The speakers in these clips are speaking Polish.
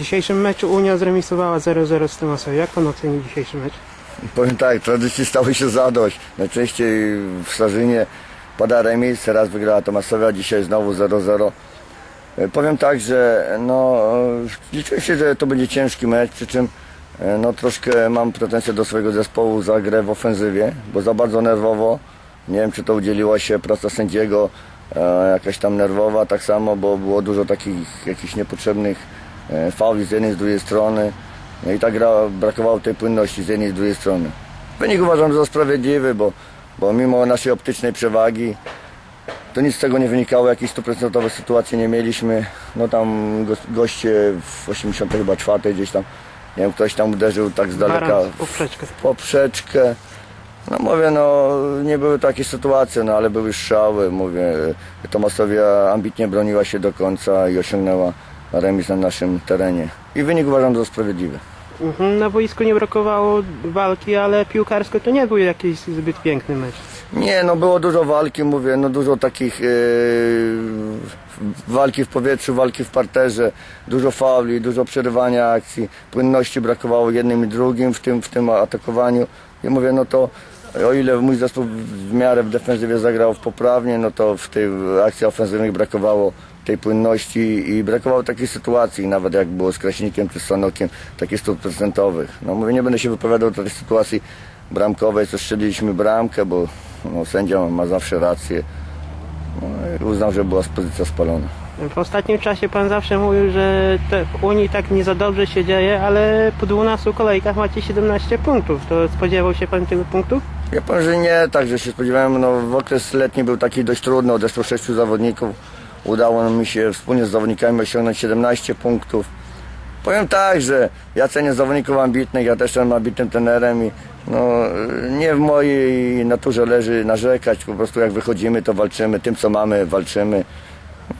dzisiejszym meczu Unia zremisowała 0-0 z Tymasem. Jak pan oceni dzisiejszy mecz? Powiem tak, tradycji stało się zadość. Najczęściej w Starzynie pada remis, raz wygrała Tomasowia, dzisiaj znowu 0-0. E, Powiem tak, że no, e, liczyłem się, że to będzie ciężki mecz, przy czym e, no, troszkę mam pretensje do swojego zespołu za grę w ofensywie, bo za bardzo nerwowo. Nie wiem, czy to udzieliła się praca sędziego, jakaś tam nerwowa, tak samo, bo było dużo takich jakichś niepotrzebnych fauli z jednej z drugiej strony. No i ta gra brakowało tej płynności z jednej z drugiej strony. Wynik uważam za sprawiedliwy, bo, bo mimo naszej optycznej przewagi to nic z tego nie wynikało, jakiejś stuprocentowej sytuacji nie mieliśmy. No tam go, goście w 84 gdzieś tam, nie wiem, ktoś tam uderzył tak z daleka w poprzeczkę. w poprzeczkę. No mówię, no nie były takie sytuacje, no ale były strzały, mówię. Tomasowia ambitnie broniła się do końca i osiągnęła remis na naszym terenie. I wynik uważam za sprawiedliwy. Mhm, Na boisku nie brakowało walki, ale piłkarsko to nie był jakiś zbyt piękny mecz. Nie, no było dużo walki, mówię, no dużo takich yy, walki w powietrzu, walki w parterze, dużo fauli, dużo przerywania akcji, płynności brakowało jednym i drugim w tym, w tym atakowaniu. I mówię, no to o ile mój zespół w miarę w defensywie zagrał poprawnie, no to w tej akcji ofensywnej brakowało tej płynności i brakowało takich sytuacji, nawet jak było z Kraśnikiem czy z Sanokiem, takich stuprocentowych. No mówię, nie będę się wypowiadał do tej sytuacji bramkowej, co strzeliliśmy bramkę, bo no, sędzia ma zawsze rację. No, uznał, że była pozycja spalona. W ostatnim czasie pan zawsze mówił, że te w Unii tak nie za dobrze się dzieje, ale po 12 kolejkach macie 17 punktów. To spodziewał się pan tylu punktów? Ja powiem, że nie, tak, że się spodziewałem, no w okres letni był taki dość trudny, odeszło sześciu zawodników. Udało mi się wspólnie z zawodnikami osiągnąć 17 punktów. Powiem tak, że ja cenię zawodników ambitnych, ja też jestem ambitnym trenerem i no, nie w mojej naturze leży narzekać, po prostu jak wychodzimy to walczymy, tym co mamy walczymy.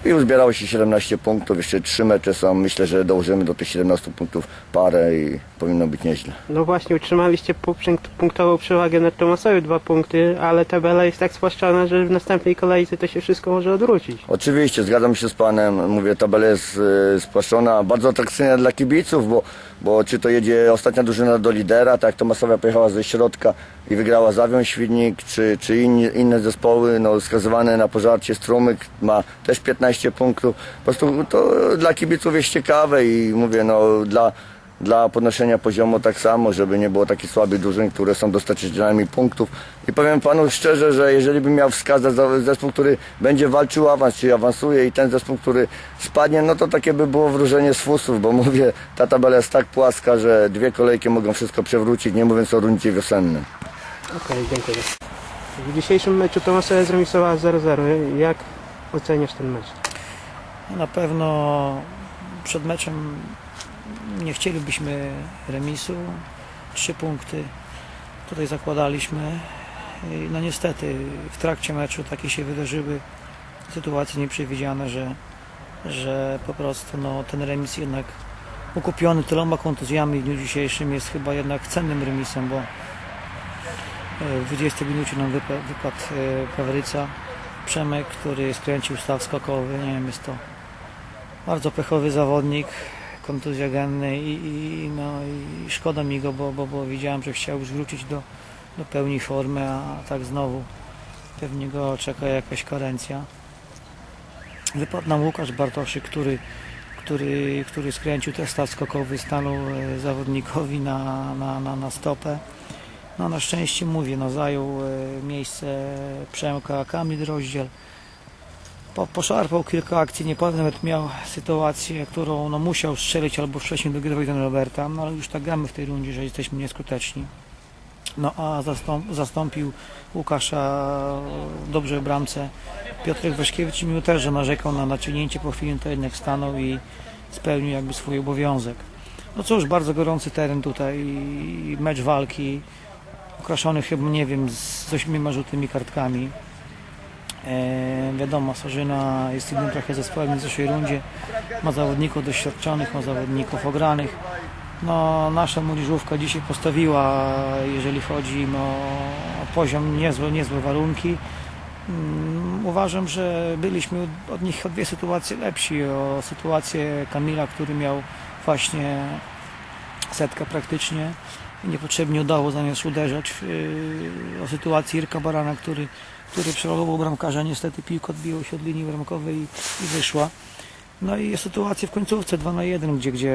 I uzbierało się 17 punktów, jeszcze trzy mecze są, myślę, że dołożymy do tych 17 punktów parę i powinno być nieźle. No właśnie, utrzymaliście punkt- punktową przewagę nad Tomasowi dwa punkty, ale tabela jest tak spłaszczona, że w następnej kolejce to się wszystko może odwrócić. Oczywiście, zgadzam się z panem. Mówię, tabela jest e, spłaszczona, bardzo atrakcyjna dla kibiców, bo, bo czy to jedzie ostatnia drużyna do lidera, tak jak Tomasowia pojechała ze środka i wygrała Zawią Świdnik, czy, czy inni, inne zespoły, no skazywane na pożarcie Strumyk ma też 15 punktów. Po prostu to dla kibiców jest ciekawe i mówię, no dla dla podnoszenia poziomu tak samo, żeby nie było takich słabych drużyn, które są dostarczycielami punktów. I powiem panu szczerze, że jeżeli bym miał wskazać za- zespół, który będzie walczył awans, czyli awansuje i ten zespół, który spadnie, no to takie by było wróżenie z fusów, bo mówię, ta tabela jest tak płaska, że dwie kolejki mogą wszystko przewrócić, nie mówiąc o rundzie wiosennym. Okej, dziękuję. W dzisiejszym meczu Tomasowa zremisowała 0-0. Jak oceniasz ten mecz? No, Na pewno przed meczem nie chcielibyśmy remisu. Trzy punkty tutaj zakładaliśmy. No niestety w trakcie meczu takie się wydarzyły sytuacje nieprzewidziane, że, że po prostu no, ten remis jednak ukupiony tyloma kontuzjami w dniu dzisiejszym jest chyba jednak cennym remisem, bo e, w 20 minucie nam wypa- wypadł e, Pawryca Przemek, który skręcił staw skokowy. Nie wiem, jest to bardzo pechowy zawodnik, kontuzjogenny i, i, no, i szkoda mi go, bo, bo, bo widziałem, że chciał już wrócić do, do pełni formy, a tak znowu pewnie go czeka jakaś karencja. Wypadł nam Łukasz Bartoszyk, który, który, który skręcił też staw skokowy, stanął e, zawodnikowi na, na, na, na stopę. No na szczęście mówię, no zajął e, miejsce Przemka Kamil Rozdziel. Po, poszarpał kilka akcji, nie powiem, nawet miał sytuację, którą no, musiał strzelić albo wcześniej dogrywać ten Roberta, no ale już tak gramy w tej rundzie, że jesteśmy nieskuteczni. No a zastąp, zastąpił Łukasza dobrze w bramce Piotrek Waszkiewicz, mimo też, że narzekał na naciągnięcie po chwili, to jednak stanął i spełnił jakby swój obowiązek. No cóż, bardzo gorący teren tutaj i mecz walki, okraszony chyba, nie wiem, z ośmioma żółtymi kartkami. E, wiadomo, Sarzyna jest innym trochę zespołem w zeszłej rundzie. Ma zawodników doświadczonych, ma zawodników ogranych. No, nasza młodzieżówka dzisiaj postawiła, jeżeli chodzi no, o poziom, niezłe, niezłe warunki. Mm, Uważam, że byliśmy od nich o dwie sytuacje lepsi. O sytuację Kamila, który miał właśnie setka praktycznie. Niepotrzebnie udało zamiast uderzać yy, o sytuacji Irka Barana, który, który przelował bramkarza. Niestety piłka odbiła się od linii bramkowej i, i wyszła. No i jest sytuacja w końcówce 2 na 1, gdzie, gdzie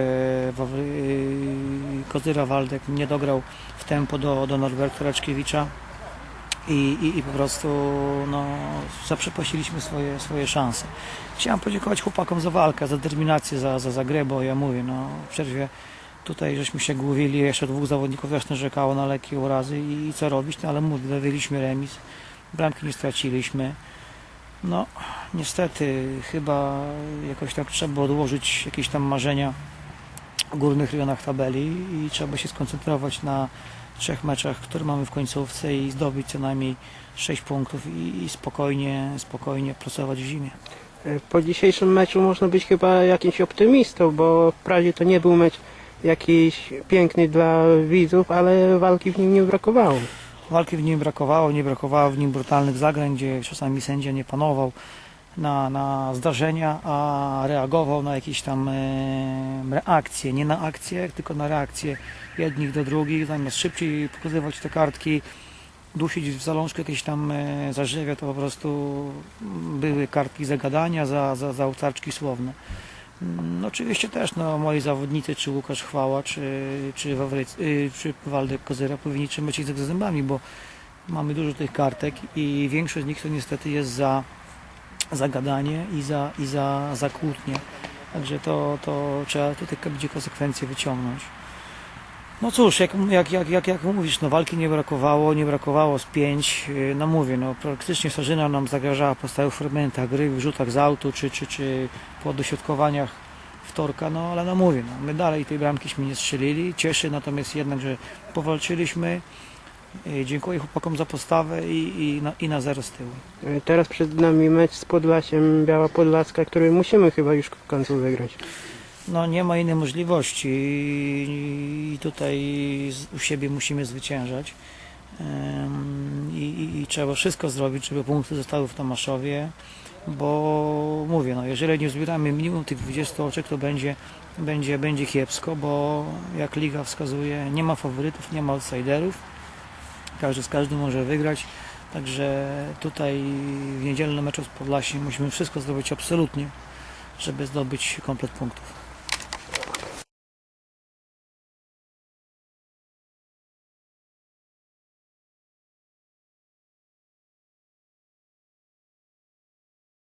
yy, Kozyra Waldek nie dograł w tempo do, do Norberta Raczkiewicza i, i, i po prostu no, zaprzepaściliśmy swoje, swoje szanse. Chciałem podziękować chłopakom za walkę, za determinację, za, za, za grę, bo ja mówię, no, w przerwie tutaj żeśmy się głowili, jeszcze dwóch zawodników też narzekało na lekkie urazy i, i co robić, no ale mówię, remis, bramki nie straciliśmy. No, niestety, chyba jakoś tak trzeba odłożyć jakieś tam marzenia w górnych rejonach tabeli i trzeba się skoncentrować na trzech meczach, które mamy w końcówce i zdobyć co najmniej 6 punktów i, i spokojnie, spokojnie pracować w zimie. Po dzisiejszym meczu można być chyba jakimś optymistą, bo wprawdzie to nie był mecz jakiś piękny dla widzów, ale walki w nim nie brakowało. Walki w nim brakowało, nie brakowało w nim brutalnych zagrań, gdzie czasami sędzia nie panował na, na zdarzenia, a reagował na jakieś tam e, reakcje, nie na akcje, tylko na reakcje jednych do drugich, zamiast szybciej pokazywać te kartki, dusić w zalążku jakieś tam e, zarzewia, to po prostu były kartki zagadania za, za, za utarczki słowne. No, oczywiście też no, moi zawodnicy, czy Łukasz Chwała, czy, czy, Wawryc, y, czy Waldek Kozyra powinni trzymać się za zębami, bo mamy dużo tych kartek i większość z nich to niestety jest za, za gadanie i za, i za, za kłótnie. Także to, to trzeba tutaj będzie konsekwencje wyciągnąć. No cóż, jak, jak, jak, jak, jak mówisz, no walki nie brakowało, nie brakowało z pięć, yy, no mówię, no praktycznie Sarzyna nam zagrażała po stałych fragmentach gry, w rzutach z autu, czy, czy, czy po dośrodkowaniach wtorka, no ale no mówię, no, my dalej tej bramkiśmy nie strzelili, cieszy natomiast jednak, że powalczyliśmy, Yy, dziękuję chłopakom za postawę i, i, na, i na zero z tyłu. E, Teraz przed nami mecz z Podlasiem Biała Podlaska, który musimy chyba już w końcu wygrać. No nie ma innej możliwości i tutaj u siebie musimy zwyciężać. I, i, i trzeba wszystko zrobić, żeby punkty zostały w Tomaszowie, bo mówię, no jeżeli nie zbieramy minimum tych 20 oczek, to będzie, będzie, będzie kiepsko, bo jak liga wskazuje, nie ma faworytów, nie ma outsiderów, każdy z każdym może wygrać, także tutaj w niedzielnym meczu z Podlasiem musimy wszystko zrobić absolutnie, żeby zdobyć komplet punktów.